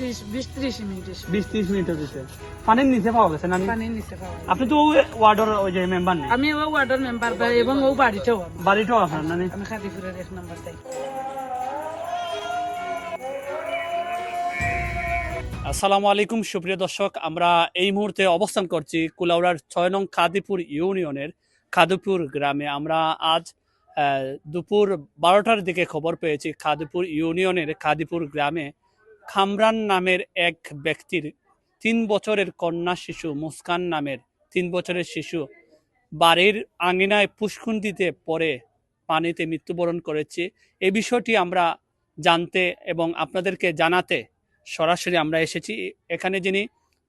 ত্রিশ বিশ ত্রিশ মিনিট বিশ ত্রিশ মিনিটের দিছে। পানির নিচে পাওয়া গেছে না পানির নিচে পাওয়া আপনি তো ওয়ার্ডের ওই যে মেম্বার নেই আমি ও ওয়ার্ডের মেম্বার এবং ও বাড়িতেও বাড়িটাও আপনার না আমি খাদিপুরের এক নম্বর তাই। আসসালামু আলাইকুম সুপ্রিয় দর্শক। আমরা এই মুহূর্তে অবস্থান করছি কুলাউড়ার ছয় নং খাদিপুর ইউনিয়নের খাদিপুর গ্রামে। আমরা আজ আহ, দুপুর বারোটার দিকে খবর পেয়েছি খাদিপুর ইউনিয়নের খাদিপুর গ্রামে খামরান নামের এক ব্যক্তির তিন বছরের কন্যা শিশু, মুস্কান নামের তিন বছরের শিশু, বাড়ির আঙিনায় পুষ্কুন্দিতে পরে পানিতে মৃত্যুবরণ করেছে। এ বিষয়টি আমরা জানতে এবং আপনাদেরকে জানাতে সরাসরি আমরা এসেছি। এখানে যিনি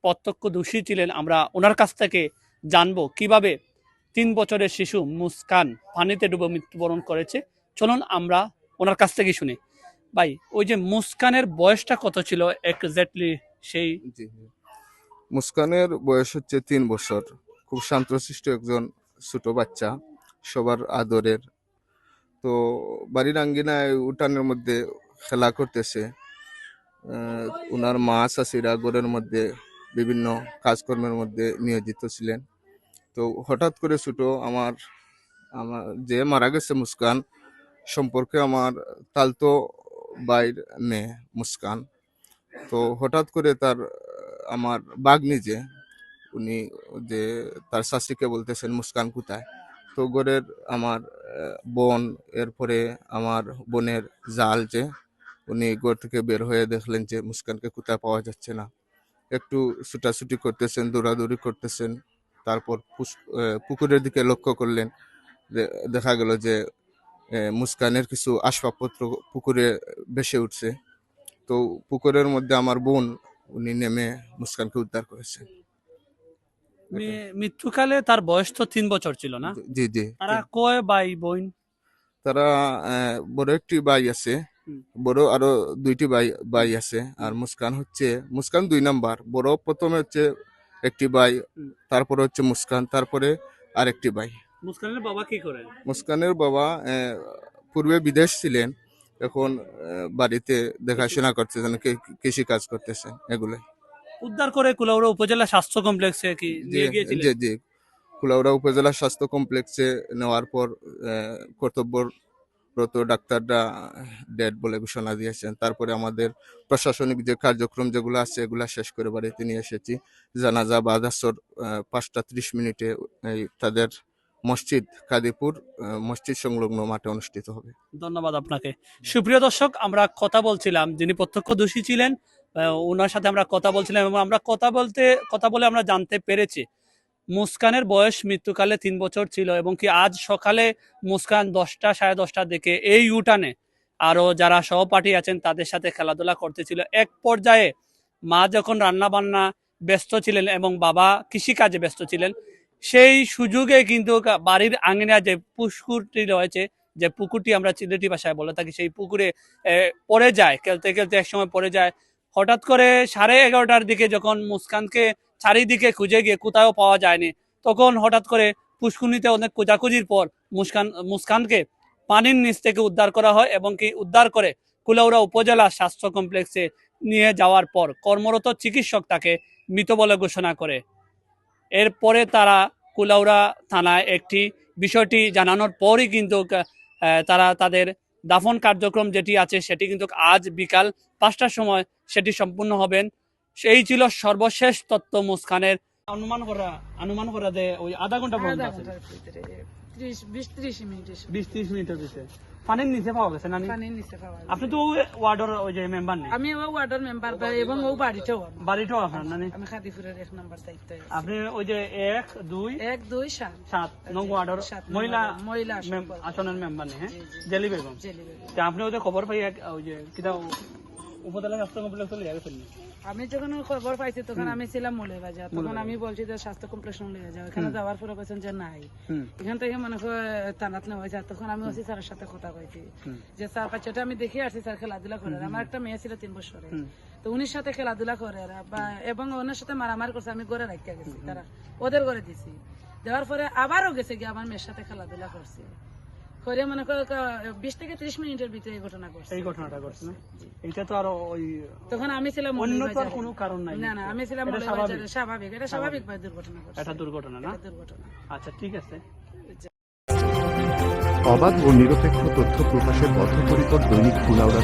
প্রত্যক্ষ দোষী ছিলেন, আমরা ওনার কাছ থেকে জানব কীভাবে তিন বছরের শিশু মুস্কান পানিতে ডুবে মৃত্যুবরণ করেছে। চলুন আমরা ওনার কাছ থেকে শুনি। ভাই, ওই যে মুস্কানের বয়সটা কত ছিল এক্স্যাক্টলি সেই। মুস্কানের বয়স হচ্ছে তিন বছর। খুব শান্তশিষ্ট একজন ছোট বাচ্চা, সবার আদরের। তো বাড়ির আঙ্গিনায় উঠানের মধ্যে খেলা করতেছে। ওনার মা, চাষিরা ঘরের মধ্যে বিভিন্ন কাজকর্মের মধ্যে নিয়োজিত ছিলেন। তো হঠাৎ করে ছোট আমার আমার যে মারা গেছে মুস্কান, সম্পর্কে আমার তালতো বাইর মেয়ে মুস্কান। তো হঠাৎ করে তার, আমার বাঘ নিজে উনি যে তার শাশিকে বলতেছেন, মুস্কান কোথায়? তো ঘরের আমার বোন, এরপরে আমার বোনের জাল যে, উনি ঘর থেকে বের হয়ে দেখলেন যে, মুস্কানকে কোথায় পাওয়া যাচ্ছে না। একটু ছুটাছুটি করতেছেন, দৌড়াদৌড়ি করতেছেন। তারপর পুকুরের দিকে লক্ষ্য করলেন। দেখা গেল যে মুস্কানের কিছু আসবাবপত্র পুকুরে ভেসে উঠছে। তো পুকুরের মধ্যে আমার বোন উনি নেমে মুস্কানকে উদ্ধার করেছেন মি- মৃত্যুকালে তার বয়স তো তিন বছর ছিল না? জি জি তারা কয় ভাই বোন? তারা বড় একটি ভাই আছে। বড় আরও দুইটি ভাই ভাই আছে। আর মুস্কান হচ্ছে মুস্কান দুই নাম্বার। বড় প্রথমে হচ্ছে একটি ভাই। তারপরে হচ্ছে মুস্কান তারপরে আরেকটি ভাই। মুস্কানের বাবা কি করে মুস্কানের বাবা পূর্বে বিদেশ ছিলেন এখন বাড়িতে দেখাশোনা করতেছেন কৃষি কাজ করতেছেন এগুলো। উদ্ধার করে কুলাউড়া উপজেলা স্বাস্থ্য কমপ্লেক্সে কি নিয়ে গিয়েছিলেন? জি জি। কুলাউড়া উপজেলা স্বাস্থ্য কমপ্লেক্সে নেওয়ার পর কর্তব্যরত ডাক্তাররা ডেড বলে ঘোষণা দিয়েছেন। তারপরে আমাদের প্রশাসনিক যে কার্যক্রম যেগুলো আছে এগুলা শেষ করে বাড়িতে নিয়ে এসেছি। জানাজা বা আদাসর পাঁচটা ত্রিশ মিনিটে এই তাদের মসজিদ কাদিপুর মসজিদ সংলগ্ন মাঠে অনুষ্ঠিত হবে। ধন্যবাদ আপনাকে। সুপ্রিয় দর্শক, আমরা কথা বলছিলাম, যিনি প্রত্যক্ষদর্শী ছিলেন ওনার সাথে আমরা কথা বলছিলাম এবং আমরা কথা বলতে, কথা বলে আমরা জানতে পেরেছি। মুস্কানের বয়স মৃত্যুকালে তিন বছর ছিল এবং কি আজ সকালে মুস্কান দশটা, সাড়ে দশটার দিকে এই উঠানে আরও যারা সহপাঠী আছেন, তাদের সাথে খেলাধুলা করতেছিল। এক পর্যায়ে মা যখন রান্না বান্না ব্যস্ত ছিলেন এবং বাবা কৃষিকাজে ব্যস্ত ছিলেন সেই সুযোগে কিন্তু বাড়ির আঙিনা যে পুষ্কুরটি রয়েছে, যে পুকুরটি আমরা চিলেটি ভাষায় বলে থাকি, সেই পুকুরে পড়ে যায়, খেলতে খেলতে একসময় পড়ে যায়। হঠাৎ করে সাড়ে এগারোটার দিকে যখন মুস্কানকে চারিদিকে খুঁজে গিয়ে কোথাও পাওয়া যায়নি, তখন হঠাৎ করে পুষ্কুনিতে অনেক খোঁজাখুঁজির পর মুস্কান, মুস্কানকে পানির নিচ থেকে উদ্ধার করা হয় এবং কি উদ্ধার করে কুলাউড়া উপজেলা স্বাস্থ্য কমপ্লেক্সে নিয়ে যাওয়ার পর কর্মরত চিকিৎসক তাকে মৃত বলে ঘোষণা করে। এরপরে তারা কুলাউড়া থানায় একটি বিষয়টি জানানোর পরই কিন্তু তারা তাদের দাফন কার্যক্রম যেটি আছে সেটি কিন্তু আজ বিকাল পাঁচটার সময় সেটি সম্পূর্ণ হবেন। সেই ছিল সর্বশেষ তত্ত্ব মুস্কানের অনুমান করা অনুমান করা যে ওই আধা ঘণ্টা পর্যন্ত আছে ঘণ্টার ভিতরে ত্রিশ বিশ ত্রিশ মিনিট বিশ ত্রিশ মিনিটের দিছে পানির নিচে পাওয়া গেছে না নি? পানির নিচে পাওয়া। আপনি তো ওই ওয়ার্ডের ওই যে মেম্বার নেই আমি ও ওয়ার্ডের মেম্বার এবং ও বাড়িতেও আমি। বাড়িটাও আপনার না নি? আমি খাদিপুরের এক নম্বর দায়িত্বে আপনি ওই যে এক দুই এক দুই সাত সাত নং ওয়ার্ডের মহিলা মহিলা। আসনের মেম্বার নেই হ্যাঁ। জেলি বেগম জেলি বেগম। আপনি খবর পাই ওই যে কিটা উপজেলা স্বাস্থ্য কমপ্লেক্স লিয়ে গেছেন আমি যখন খবর পাইছি তখন আমি ছিলাম মলে বাজার তখন আমি বলছি যে স্বাস্থ্য কমপ্লেক্স যাও। এখানে যাওয়ার পরে বলছেন যে নাই। এখান থেকে মনে তানাত নেওয়া তখন আমি ওসি স্যারের সাথে কথা কইছি। যে স্যার বাচ্চাটা আমি দেখে আসছি স্যার খেলাধুলা করে। আমার একটা মেয়ে ছিল তিন বছরে। তো উনির সাথে খেলাধুলা করে বা- এবং ওনার সাথে মারামারি করছে। আমি ঘরে রাখিয়া গেছি তারা ওদের ঘরে দিছি। দেওয়ার পরে আবারও গেছে গিয়ে আমার মেয়ের সাথে খেলাধুলা করছে। করে মনে করো বিশ থেকে ত্রিশ মিনিটের ভিতরে এই ঘটনা ঘটছে। এই ঘটনাটা ঘটছে না? এটা তো আরও ওই তখন আমি ছিলাম অন্য তো কোনো কারণ নাই। না না আমি ছিলাম স্বাভাবিক। এটা স্বাভাবিক। ভাবে দুর্ঘটনা এটা দুর্ঘটনা না? দুর্ঘটনা। আচ্ছা ঠিক আছে। অবাধ ও নিরপেক্ষ তথ্য প্রকাশের বদ্ধপরিকর দৈনিক কুলাউড়া